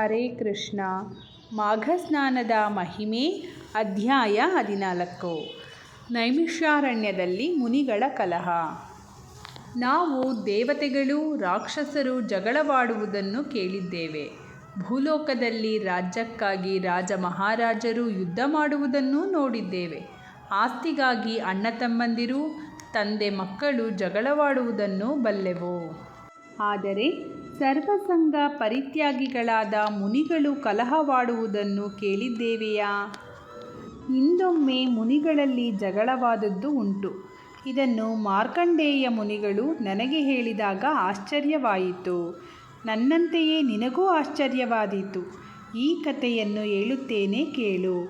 ಹರೇ ಕೃಷ್ಣ. ಮಾಘಸ್ನಾನದ ಮಹಿಮೆ, ಅಧ್ಯಾಯ ಹದಿನಾಲ್ಕು. ನೈಮಿಷಾರಣ್ಯದಲ್ಲಿ ಮುನಿಗಳ ಕಲಹ. ನಾವು ದೇವತೆಗಳು, ರಾಕ್ಷಸರು ಜಗಳವಾಡುವುದನ್ನು ಕೇಳಿದ್ದೇವೆ. ಭೂಲೋಕದಲ್ಲಿ ರಾಜ್ಯಕ್ಕಾಗಿ ರಾಜ ಮಹಾರಾಜರು ಯುದ್ಧ ಮಾಡುವುದನ್ನೂ ನೋಡಿದ್ದೇವೆ. ಆಸ್ತಿಗಾಗಿ ಅಣ್ಣ ತಮ್ಮಂದಿರು, ತಂದೆ ಮಕ್ಕಳು ಜಗಳವಾಡುವುದನ್ನು ಬಲ್ಲೆವು. ಆದರೆ ಸರ್ವಸಂಗ ಪರಿತ್ಯಾಗಿಗಳಾದ ಮುನಿಗಳು ಕಲಹವಾಡುವುದನ್ನು ಕೇಳಿದ್ದೇವೆಯಾ? ಹಿಂದೊಮ್ಮೆ ಮುನಿಗಳಲ್ಲಿ ಜಗಳವಾದದ್ದು ಉಂಟು. ಇದನ್ನು ಮಾರ್ಕಂಡೇಯ ಮುನಿಗಳು ನನಗೆ ಹೇಳಿದಾಗ ಆಶ್ಚರ್ಯವಾಯಿತು. ನನ್ನಂತೆಯೇ ನಿನಗೂ ಆಶ್ಚರ್ಯವಾದೀತು. ಈ ಕಥೆಯನ್ನು ಹೇಳುತ್ತೇನೆ ಕೇಳು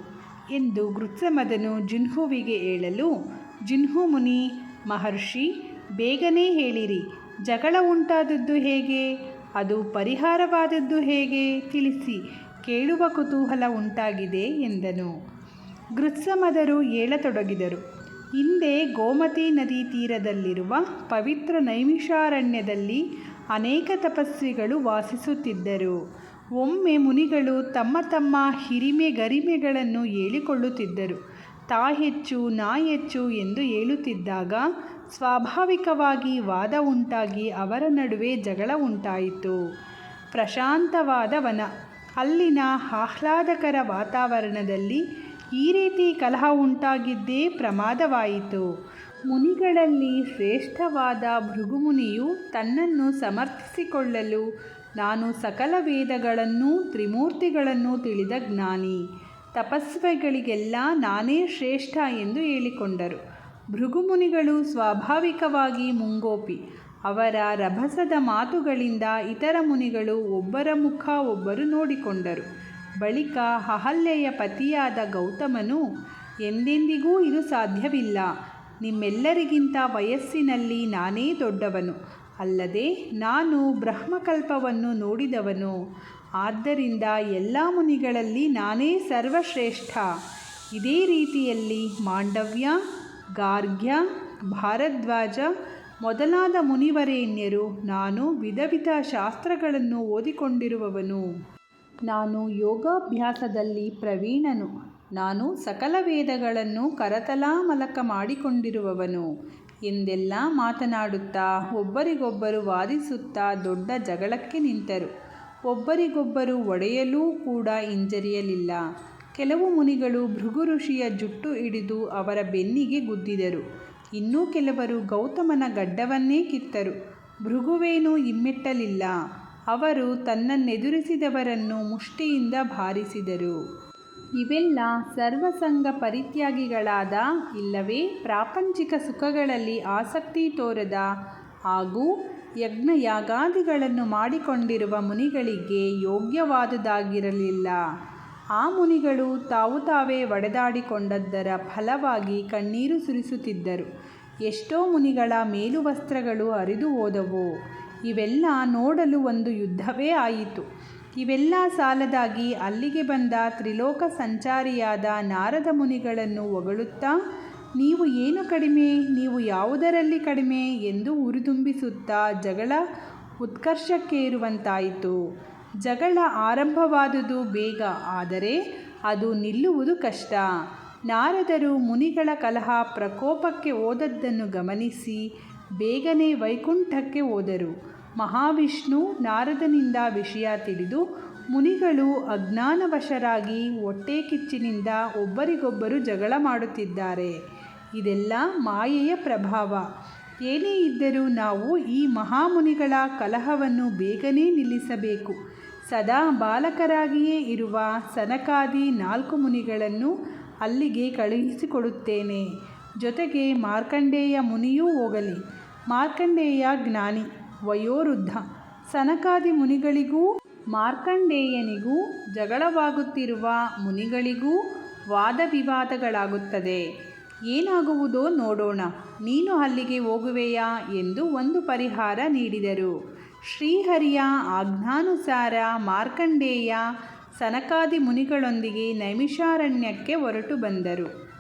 ಎಂದು ಗೃತ್ಸಮದನು ಜಿನ್ಹುವಿಗೆ ಹೇಳಲು, ಜಿನ್ಹು ಮುನಿ, ಮಹರ್ಷಿ, ಬೇಗನೆ ಹೇಳಿರಿ. ಜಗಳ ಉಂಟಾದದ್ದು ಹೇಗೆ? ಅದು ಪರಿಹಾರವಾದದ್ದು ಹೇಗೆ ತಿಳಿಸಿ ಕೇಳುವ ಕುತೂಹಲ ಉಂಟಾಗಿದೆ ಎಂದನು. ಗೃತ್ಸಮದರು ಹೇಳತೊಡಗಿದರು. ಹಿಂದೆ ಗೋಮತಿ ನದಿ ತೀರದಲ್ಲಿರುವ ಪವಿತ್ರ ನೈಮಿಷಾರಣ್ಯದಲ್ಲಿ ಅನೇಕ ತಪಸ್ವಿಗಳು ವಾಸಿಸುತ್ತಿದ್ದರು. ಒಮ್ಮೆ ಮುನಿಗಳು ತಮ್ಮ ತಮ್ಮ ಹಿರಿಮೆ ಗರಿಮೆಗಳನ್ನು ಹೇಳಿಕೊಳ್ಳುತ್ತಿದ್ದರು. ತಾ ಹೆಚ್ಚು ನಾ ಹೆಚ್ಚು ಎಂದು ಹೇಳುತ್ತಿದ್ದಾಗ ಸ್ವಾಭಾವಿಕವಾಗಿ ವಾದ ಉಂಟಾಗಿ ಅವರ ನಡುವೆ ಜಗಳ ಉಂಟಾಯಿತು. ಪ್ರಶಾಂತವಾದ ವನ ಅಲ್ಲಿನ ಆಹ್ಲಾದಕರ ವಾತಾವರಣದಲ್ಲಿ ಈ ರೀತಿ ಕಲಹ ಉಂಟಾಗಿದ್ದೇ ಪ್ರಮಾದವಾಯಿತು. ಮುನಿಗಳಲ್ಲಿ ಶ್ರೇಷ್ಠವಾದ ಭೃಗುಮುನಿಯು ತನ್ನನ್ನು ಸಮರ್ಥಿಸಿಕೊಳ್ಳಲು ನಾನು ಸಕಲ ವೇದಗಳನ್ನೂ ತ್ರಿಮೂರ್ತಿಗಳನ್ನು ತಿಳಿದ ಜ್ಞಾನಿ. ತಪಸ್ವಿಗಳಿಗೆಲ್ಲ ನಾನೇ ಶ್ರೇಷ್ಠ ಎಂದು ಹೇಳಿಕೊಂಡರು. ಭೃಗುಮುನಿಗಳು ಸ್ವಾಭಾವಿಕವಾಗಿ ಮುಂಗೋಪಿ. ಅವರ ರಭಸದ ಮಾತುಗಳಿಂದ ಇತರ ಮುನಿಗಳು ಒಬ್ಬರ ಮುಖ ಒಬ್ಬರು ನೋಡಿಕೊಂಡರು. ಬಳಿಕ ಅಹಲ್ಯೆಯ ಪತಿಯಾದ ಗೌತಮನು, ಎಂದೆಂದಿಗೂ ಇದು ಸಾಧ್ಯವಿಲ್ಲ. ನಿಮ್ಮೆಲ್ಲರಿಗಿಂತ ವಯಸ್ಸಿನಲ್ಲಿ ನಾನೇ ದೊಡ್ಡವನು. ಅಲ್ಲದೆ ನಾನು ಬ್ರಹ್ಮಕಲ್ಪವನ್ನು ನೋಡಿದವನು. ಆದ್ದರಿಂದ ಎಲ್ಲ ಮುನಿಗಳಲ್ಲಿ ನಾನೇ ಸರ್ವಶ್ರೇಷ್ಠ. ಇದೇ ರೀತಿಯಲ್ಲಿ ಮಾಂಡವ್ಯ, ಗಾರ್ಗ್ಯ, ಭಾರದ್ವಾಜ ಮೊದಲಾದ ಮುನಿವರೇಣ್ಯರು ನಾನು ವಿಧ ವಿಧ ಶಾಸ್ತ್ರಗಳನ್ನು ಓದಿಕೊಂಡಿರುವವನು. ನಾನು ಯೋಗಾಭ್ಯಾಸದಲ್ಲಿ ಪ್ರವೀಣನು. ನಾನು ಸಕಲ ವೇದಗಳನ್ನು ಕರತಲಾಮಲಕ ಮಾಡಿಕೊಂಡಿರುವವನು. ಎಂದೆಲ್ಲ ಮಾತನಾಡುತ್ತಾ ಒಬ್ಬರಿಗೊಬ್ಬರು ವಾದಿಸುತ್ತಾ ದೊಡ್ಡ ಜಗಳಕ್ಕೆ ನಿಂತರು. ಒಬ್ಬರಿಗೊಬ್ಬರು ಒಡೆಯಲೂ ಕೂಡ ಹಿಂಜರಿಯಲಿಲ್ಲ. ಕೆಲವು ಮುನಿಗಳು ಭೃಗು ಋಷಿಯ ಜುಟ್ಟು ಹಿಡಿದು ಅವರ ಬೆನ್ನಿಗೆ ಗುದ್ದಿದರು. ಇನ್ನೂ ಕೆಲವರು ಗೌತಮನ ಗಡ್ಡವನ್ನೇ ಕಿತ್ತರು. ಭೃಗುವೇನೂ ಹಿಮ್ಮೆಟ್ಟಲಿಲ್ಲ. ಅವರು ತನ್ನನ್ನೆದುರಿಸಿದವರನ್ನು ಮುಷ್ಟಿಯಿಂದ ಭಾರಿಸಿದರು ಇವೆಲ್ಲ ಸರ್ವಸಂಗ ಪರಿತ್ಯಾಗಿಗಳಾದ ಇಲ್ಲವೇ ಪ್ರಾಪಂಚಿಕ ಸುಖಗಳಲ್ಲಿ ಆಸಕ್ತಿ ತೋರದ ಹಾಗೂ ಯಜ್ಞಯಾಗಾದಿಗಳನ್ನು ಮಾಡಿಕೊಂಡಿರುವ ಮುನಿಗಳಿಗೆ ಯೋಗ್ಯವಾದುದಾಗಿರಲಿಲ್ಲ. ಆ ಮುನಿಗಳು ತಾವು ತಾವೇ ಒಡೆದಾಡಿಕೊಂಡದ್ದರ ಫಲವಾಗಿ ಕಣ್ಣೀರು ಸುರಿಸುತ್ತಿದ್ದರು. ಎಷ್ಟೋ ಮುನಿಗಳ ಮೇಲುವಸ್ತ್ರಗಳು ಹರಿದು ಹೋದವು. ಇವೆಲ್ಲ ನೋಡಲು ಒಂದು ಯುದ್ಧವೇ ಆಯಿತು. ಇವೆಲ್ಲ ಸಾಲದಾಗಿ ಅಲ್ಲಿಗೆ ಬಂದ ತ್ರಿಲೋಕ ಸಂಚಾರಿಯಾದ ನಾರದ ಮುನಿಗಳನ್ನು ಹೊಗಳುತ್ತಾ ನೀವು ಏನು ಕಡಿಮೆ, ನೀವು ಯಾವುದರಲ್ಲಿ ಕಡಿಮೆ ಎಂದು ಉರಿದುಂಬಿಸುತ್ತಾ ಜಗಳ ಉತ್ಕರ್ಷಕ್ಕೇರುವಂತಾಯಿತು. ಜಗಳ ಆರಂಭವಾದುದು ಬೇಗ, ಆದರೆ ಅದು ನಿಲ್ಲುವುದು ಕಷ್ಟ. ನಾರದರು ಮುನಿಗಳ ಕಲಹ ಪ್ರಕೋಪಕ್ಕೆ ಓದದ್ದನ್ನು ಗಮನಿಸಿ ಬೇಗನೆ ವೈಕುಂಠಕ್ಕೆ ಹೋದರು. ಮಹಾವಿಷ್ಣು ನಾರದನಿಂದ ವಿಷಯ ತಿಳಿದು ಮುನಿಗಳು ಅಜ್ಞಾನವಶರಾಗಿ ಹೊಟ್ಟೆ ಕಿಚ್ಚಿನಿಂದ ಒಬ್ಬರಿಗೊಬ್ಬರು ಜಗಳ ಮಾಡುತ್ತಿದ್ದಾರೆ. ಇದೆಲ್ಲ ಮಾಯೆಯ ಪ್ರಭಾವ. ಏನೇ ಇದ್ದರೂ ನಾವು ಈ ಮಹಾಮುನಿಗಳ ಕಲಹವನ್ನು ಬೇಗನೆ ನಿಲ್ಲಿಸಬೇಕು. ಸದಾ ಬಾಲಕರಾಗಿಯೇ ಇರುವ ಸನಕಾದಿ ನಾಲ್ಕು ಮುನಿಗಳನ್ನು ಅಲ್ಲಿಗೆ ಕಳುಹಿಸಿಕೊಡುತ್ತೇನೆ. ಜೊತೆಗೆ ಮಾರ್ಕಂಡೇಯ ಮುನಿಯೂ ಹೋಗಲಿ. ಮಾರ್ಕಂಡೇಯ ಜ್ಞಾನಿ, ವಯೋವೃದ್ಧ. ಸನಕಾದಿ ಮುನಿಗಳಿಗೂ, ಮಾರ್ಕಂಡೇಯನಿಗೂ, ಜಗಳವಾಗುತ್ತಿರುವ ಮುನಿಗಳಿಗೂ ವಾದ ವಿವಾದಗಳಾಗುತ್ತದೆ ಏನಾಗುವುದೋ ನೋಡೋಣ. ನೀನು ಅಲ್ಲಿಗೆ ಹೋಗುವೆಯಾ ಎಂದು ಒಂದು ಪರಿಹಾರ ನೀಡಿದರು. ಶ್ರೀಹರಿಯ ಆಜ್ಞಾನುಸಾರ ಮಾರ್ಕಂಡೇಯ ಸನಕಾದಿ ಮುನಿಗಳೊಂದಿಗೆ ನೈಮಿಷಾರಣ್ಯಕ್ಕೆ ಹೊರಟು ಬಂದರು.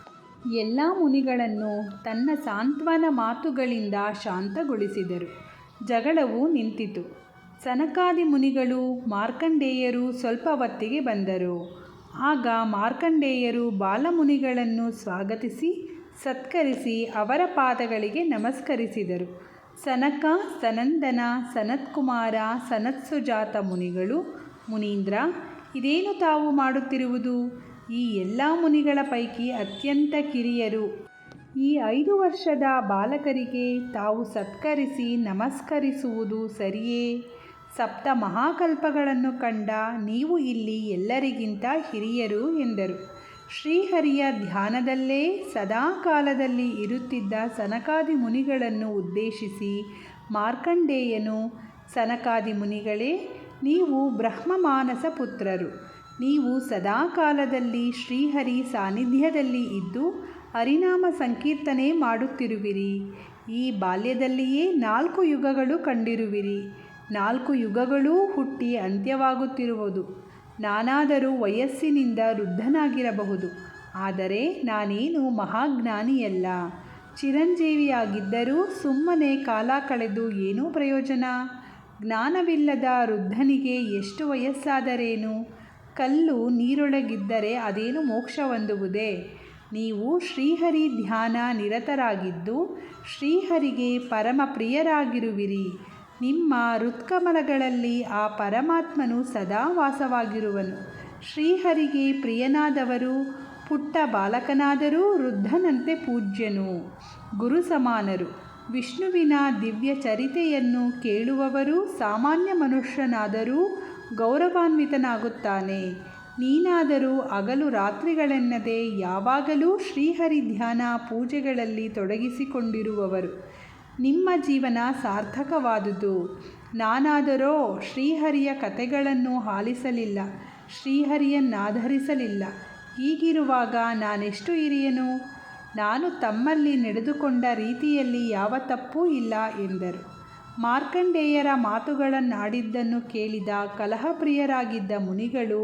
ಎಲ್ಲ ಮುನಿಗಳನ್ನು ತನ್ನ ಸಾಂತ್ವನ ಮಾತುಗಳಿಂದ ಶಾಂತಗೊಳಿಸಿದರು. ಜಗಳವು ನಿಂತಿತು. ಸನಕಾದಿ ಮುನಿಗಳು ಮಾರ್ಕಂಡೇಯರು ಸ್ವಲ್ಪ ಹೊತ್ತಿಗೆ ಬಂದರು. ಆಗ ಮಾರ್ಕಂಡೇಯರು ಬಾಲಮುನಿಗಳನ್ನು ಸ್ವಾಗತಿಸಿ, ಸತ್ಕರಿಸಿ ಅವರ ಪಾದಗಳಿಗೆ ನಮಸ್ಕರಿಸಿದರು. ಸನಕ, ಸನಂದನ, ಸನತ್ಕುಮಾರ, ಸನತ್ಸುಜಾತ ಮುನಿಗಳು, ಮುನೀಂದ್ರ, ಇದೇನು ತಾವು ಮಾಡುತ್ತಿರುವುದು? ಈ ಎಲ್ಲ ಮುನಿಗಳ ಪೈಕಿ ಅತ್ಯಂತ ಕಿರಿಯರು. ಈ ಐದು ವರ್ಷದ ಬಾಲಕರಿಗೆ ತಾವು ಸತ್ಕರಿಸಿ ನಮಸ್ಕರಿಸುವುದು ಸರಿಯೇ? ಸಪ್ತ ಮಹಾಕಲ್ಪಗಳನ್ನು ಕಂಡ ನೀವು ಇಲ್ಲಿ ಎಲ್ಲರಿಗಿಂತ ಹಿರಿಯರು ಎಂದರು. ಶ್ರೀಹರಿಯ ಧ್ಯಾನದಲ್ಲೇ ಸದಾ ಕಾಲದಲ್ಲಿ ಇರುತ್ತಿದ್ದ ಸನಕಾದಿ ಮುನಿಗಳನ್ನು ಉದ್ದೇಶಿಸಿ ಮಾರ್ಕಂಡೇಯನು, ಸನಕಾದಿ ಮುನಿಗಳೇ, ನೀವು ಬ್ರಹ್ಮಮಾನಸ ಪುತ್ರರು. ನೀವು ಸದಾ ಕಾಲದಲ್ಲಿ ಶ್ರೀಹರಿ ಸಾನ್ನಿಧ್ಯದಲ್ಲಿ ಇದ್ದು ಹರಿನಾಮ ಸಂಕೀರ್ತನೆ ಮಾಡುತ್ತಿರುವಿರಿ. ಈ ಬಾಲ್ಯದಲ್ಲಿಯೇ ನಾಲ್ಕು ಯುಗಗಳು ಕಂಡಿರುವಿರಿ. ನಾಲ್ಕು ಯುಗಗಳೂ ಹುಟ್ಟಿ ಅಂತ್ಯವಾಗುತ್ತಿರುವುದು. ನಾನಾದರೂ ವಯಸ್ಸಿನಿಂದ ವೃದ್ಧನಾಗಿರಬಹುದು. ಆದರೆ ನಾನೇನು ಮಹಾಜ್ಞಾನಿಯಲ್ಲ. ಚಿರಂಜೀವಿಯಾಗಿದ್ದರೂ ಸುಮ್ಮನೆ ಕಾಲ ಕಳೆದು ಏನೂ ಪ್ರಯೋಜನ? ಜ್ಞಾನವಿಲ್ಲದ ವೃದ್ಧನಿಗೆ ಎಷ್ಟು ವಯಸ್ಸಾದರೇನು? ಕಲ್ಲು ನೀರೊಳಗಿದ್ದರೆ ಅದೇನು ಮೋಕ್ಷ ಹೊಂದುವುದೇ? ನೀವು ಶ್ರೀಹರಿ ಧ್ಯಾನ ನಿರತರಾಗಿದ್ದು ಶ್ರೀಹರಿಗೆ ಪರಮ ಪ್ರಿಯರಾಗಿರುವಿರಿ ನಿಮ್ಮ ಹೃತ್ಕಮಲಗಳಲ್ಲಿ ಆ ಪರಮಾತ್ಮನು ಸದಾ ವಾಸವಾಗಿರುವನು. ಶ್ರೀಹರಿಗೆ ಪ್ರಿಯನಾದವರು, ಪುಟ್ಟ ಬಾಲಕನಾದರೂ ವೃದ್ಧನಂತೆ ಪೂಜ್ಯನು. ಗುರು ಸಮಾನರು, ವಿಷ್ಣುವಿನ ದಿವ್ಯ ಚರಿತೆಯನ್ನು ಕೇಳುವವರು ಸಾಮಾನ್ಯ ಮನುಷ್ಯನಾದರೂ ಗೌರವಾನ್ವಿತನಾಗುತ್ತಾನೆ. ನೀನಾದರೂ ಅಗಲು ರಾತ್ರಿಗಳೆನ್ನದೆ ಯಾವಾಗಲೂ ಶ್ರೀಹರಿ ಧ್ಯಾನ ಪೂಜೆಗಳಲ್ಲಿ ತೊಡಗಿಸಿಕೊಂಡಿರುವವರು. ನಿಮ್ಮ ಜೀವನ ಸಾರ್ಥಕವಾದುದು. ನಾನಾದರೋ ಶ್ರೀಹರಿಯ ಕಥೆಗಳನ್ನು ಆಲಿಸಲಿಲ್ಲ, ಶ್ರೀಹರಿಯನ್ನಾಧರಿಸಲಿಲ್ಲ. ಹೀಗಿರುವಾಗ ನಾನೆಷ್ಟು ಹಿರಿಯನು? ನಾನು ತಮ್ಮಲ್ಲಿ ನಡೆದುಕೊಂಡ ರೀತಿಯಲ್ಲಿ ಯಾವ ತಪ್ಪೂ ಇಲ್ಲ ಎಂದರು. ಮಾರ್ಕಂಡೇಯರ ಮಾತುಗಳನ್ನಾಡಿದ್ದನ್ನು ಕೇಳಿದ ಕಲಹಪ್ರಿಯರಾಗಿದ್ದ ಮುನಿಗಳು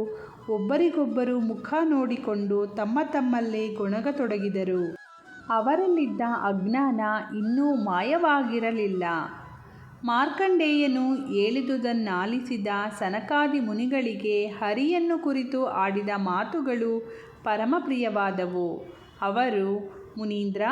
ಒಬ್ಬರಿಗೊಬ್ಬರು ಮುಖ ನೋಡಿಕೊಂಡು ತಮ್ಮ ತಮ್ಮಲ್ಲೇ ಗೊಣಗತೊಡಗಿದರು. ಅವರಲ್ಲಿದ್ದ ಅಜ್ಞಾನ ಇನ್ನೂ ಮಾಯವಾಗಿರಲಿಲ್ಲ. ಮಾರ್ಕಂಡೇಯನು ಹೇಳಿದುದನ್ನಾಲಿಸಿದ ಸನಕಾದಿ ಮುನಿಗಳಿಗೆ ಹರಿಯನ್ನು ಕುರಿತು ಆಡಿದ ಮಾತುಗಳು ಪರಮಪ್ರಿಯವಾದವು. ಅವರು, ಮುನೀಂದ್ರ,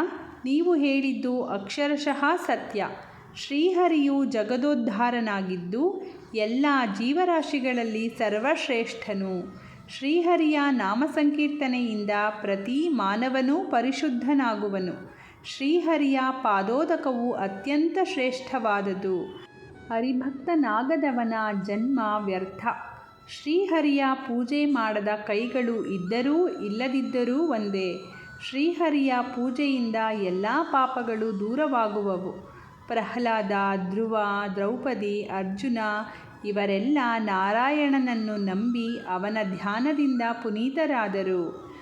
ನೀವು ಹೇಳಿದ್ದು ಅಕ್ಷರಶಃ ಸತ್ಯ. ಶ್ರೀಹರಿಯು ಜಗದೋದ್ಧಾರನಾಗಿದ್ದು ಎಲ್ಲ ಜೀವರಾಶಿಗಳಲ್ಲಿ ಸರ್ವಶ್ರೇಷ್ಠನು. ಶ್ರೀಹರಿಯ ನಾಮಸಂಕೀರ್ತನೆಯಿಂದ ಪ್ರತಿ ಮಾನವನೂ ಪರಿಶುದ್ಧನಾಗುವನು. ಶ್ರೀಹರಿಯ ಪಾದೋದಕವು ಅತ್ಯಂತ ಶ್ರೇಷ್ಠವಾದದು ಹರಿಭಕ್ತನಾಗದವನ ಜನ್ಮ ವ್ಯರ್ಥ. ಶ್ರೀಹರಿಯ ಪೂಜೆ ಮಾಡದ ಕೈಗಳು ಇದ್ದರೂ ಇಲ್ಲದಿದ್ದರೂ ಒಂದೇ. ಶ್ರೀಹರಿಯ ಪೂಜೆಯಿಂದ ಎಲ್ಲ ಪಾಪಗಳು ದೂರವಾಗುವವು. ಪ್ರಹ್ಲಾದ, ಧ್ರುವ, ದ್ರೌಪದಿ, ಅರ್ಜುನ ಇವರೆಲ್ಲ ನಾರಾಯಣನನ್ನು ನಂಬಿ ಅವನ ಧ್ಯಾನದಿಂದ ಪುನೀತರಾದರು.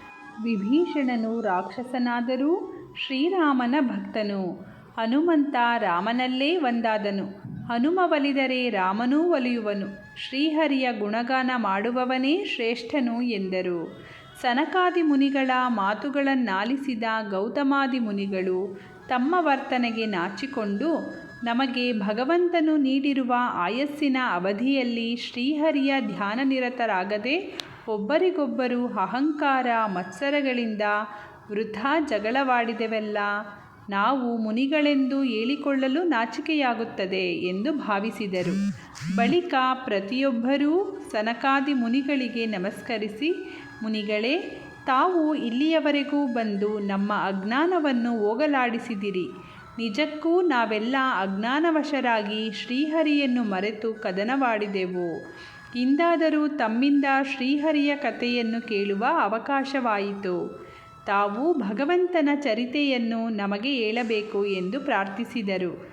ವಿಭೀಷಣನು ರಾಕ್ಷಸನಾದರೂ ಶ್ರೀರಾಮನ ಭಕ್ತನು. ಹನುಮಂತ ರಾಮನಲ್ಲೇ ಒಂದಾದನು. ಹನುಮ ಒಲಿದರೆ ರಾಮನೂ ಒಲಿಯುವನು. ಶ್ರೀಹರಿಯ ಗುಣಗಾನ ಮಾಡುವವನೇ ಶ್ರೇಷ್ಠನು ಎಂದರು. ಸನಕಾದಿ ಮುನಿಗಳ ಮಾತುಗಳನ್ನಾಲಿಸಿದ ಗೌತಮಾದಿ ಮುನಿಗಳು ತಮ್ಮ ವರ್ತನೆಗೆ ನಾಚಿಕೊಂಡು ನಮಗೆ ಭಗವಂತನು ನೀಡಿರುವ ಆಯಸ್ಸಿನ ಅವಧಿಯಲ್ಲಿ ಶ್ರೀಹರಿಯ ಧ್ಯಾನನಿರತರಾಗದೆ ಒಬ್ಬರಿಗೊಬ್ಬರು ಅಹಂಕಾರ, ಮತ್ಸರಗಳಿಂದ ವೃಥಾ ಜಗಳವಾಡಿದೆವಲ್ಲ? ನಾವು ಮುನಿಗಳೆಂದು ಹೇಳಿಕೊಳ್ಳಲು ನಾಚಿಕೆಯಾಗುತ್ತದೆ ಎಂದು ಭಾವಿಸಿದರು. ಬಳಿಕ ಪ್ರತಿಯೊಬ್ಬರೂ ಸನಕಾದಿ ಮುನಿಗಳಿಗೆ ನಮಸ್ಕರಿಸಿ, ಮುನಿಗಳೇ, ತಾವು ಇಲ್ಲಿಯವರೆಗೂ ಬಂದು ನಮ್ಮ ಅಜ್ಞಾನವನ್ನು ಹೋಗಲಾಡಿಸಿದಿರಿ. ನಿಜಕ್ಕೂ ನಾವೆಲ್ಲ ಅಜ್ಞಾನವಶರಾಗಿ ಶ್ರೀಹರಿಯನ್ನು ಮರೆತು ಕದನವಾಡಿದೆವು. ಇಂದಾದರೂ ತಮ್ಮಿಂದ ಶ್ರೀಹರಿಯ ಕಥೆಯನ್ನು ಕೇಳುವ ಅವಕಾಶವಾಯಿತು. ತಾವು ಭಗವಂತನ ಚರಿತೆಯನ್ನು ನಮಗೆ ಹೇಳಬೇಕು ಎಂದು ಪ್ರಾರ್ಥಿಸಿದರು.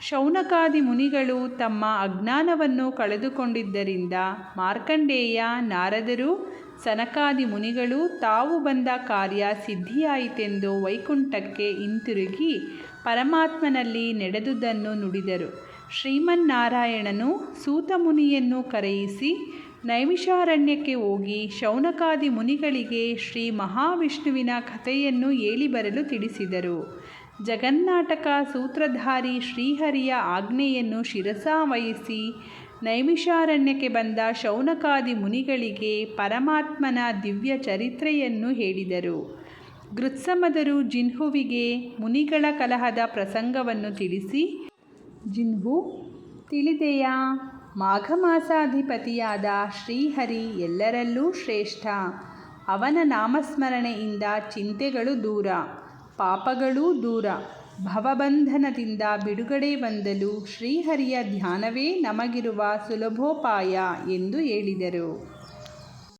ಶೌನಕಾದಿ ಮುನಿಗಳು ತಮ್ಮ ಅಜ್ಞಾನವನ್ನು ಕಳೆದುಕೊಂಡಿದ್ದರಿಂದ ಮಾರ್ಕಂಡೇಯ ನಾರದರು ಸನಕಾದಿ ಮುನಿಗಳು ತಾವು ಬಂದ ಕಾರ್ಯ ಸಿದ್ಧಿಯಾಯಿತೆಂದು ವೈಕುಂಠಕ್ಕೆ ಹಿಂತಿರುಗಿ ಪರಮಾತ್ಮನಲ್ಲಿ ನಡೆದುದನ್ನು ನುಡಿದರು. ಶ್ರೀಮನ್ನಾರಾಯಣನು ಸೂತಮುನಿಯನ್ನು ಕರೆಯಿಸಿ ನೈಮಿಷಾರಣ್ಯಕ್ಕೆ ಹೋಗಿ ಶೌನಕಾದಿ ಮುನಿಗಳಿಗೆ ಶ್ರೀ ಮಹಾವಿಷ್ಣುವಿನ ಕಥೆಯನ್ನು ಹೇಳಿ ಬರಲು ತಿಳಿಸಿದರು. ಜಗನ್ನಾಟಕ ಸೂತ್ರಧಾರಿ ಶ್ರೀಹರಿಯ ಆಜ್ಞೆಯನ್ನು ಶಿರಸಾವಹಿಸಿ ನೈಮಿಷಾರಣ್ಯಕ್ಕೆ ಬಂದ ಶೌನಕಾದಿ ಮುನಿಗಳಿಗೆ ಪರಮಾತ್ಮನ ದಿವ್ಯ ಚರಿತ್ರೆಯನ್ನು ಹೇಳಿದರು. ಗೃತ್ಸಮದರು ಜಿನ್ಹುವಿಗೆ ಮುನಿಗಳ ಕಲಹದ ಪ್ರಸಂಗವನ್ನು ತಿಳಿಸಿ, ಜಿನ್ಹು, ತಿಳಿದೆಯಾ? ಮಾಘಮಾಸಾಧಿಪತಿಯಾದ ಶ್ರೀಹರಿ ಎಲ್ಲರಲ್ಲೂ ಶ್ರೇಷ್ಠ. ಅವನ ನಾಮಸ್ಮರಣೆಯಿಂದ ಚಿಂತೆಗಳು ದೂರ, ಪಾಪಗಳೂ ದೂರ. ಭವಬಂಧನದಿಂದ ಬಿಡುಗಡೆ ಹೊಂದಲು ಶ್ರೀಹರಿಯ ಧ್ಯಾನವೇ ನಮಗಿರುವ ಸುಲಭೋಪಾಯ ಎಂದು ಹೇಳಿದರು.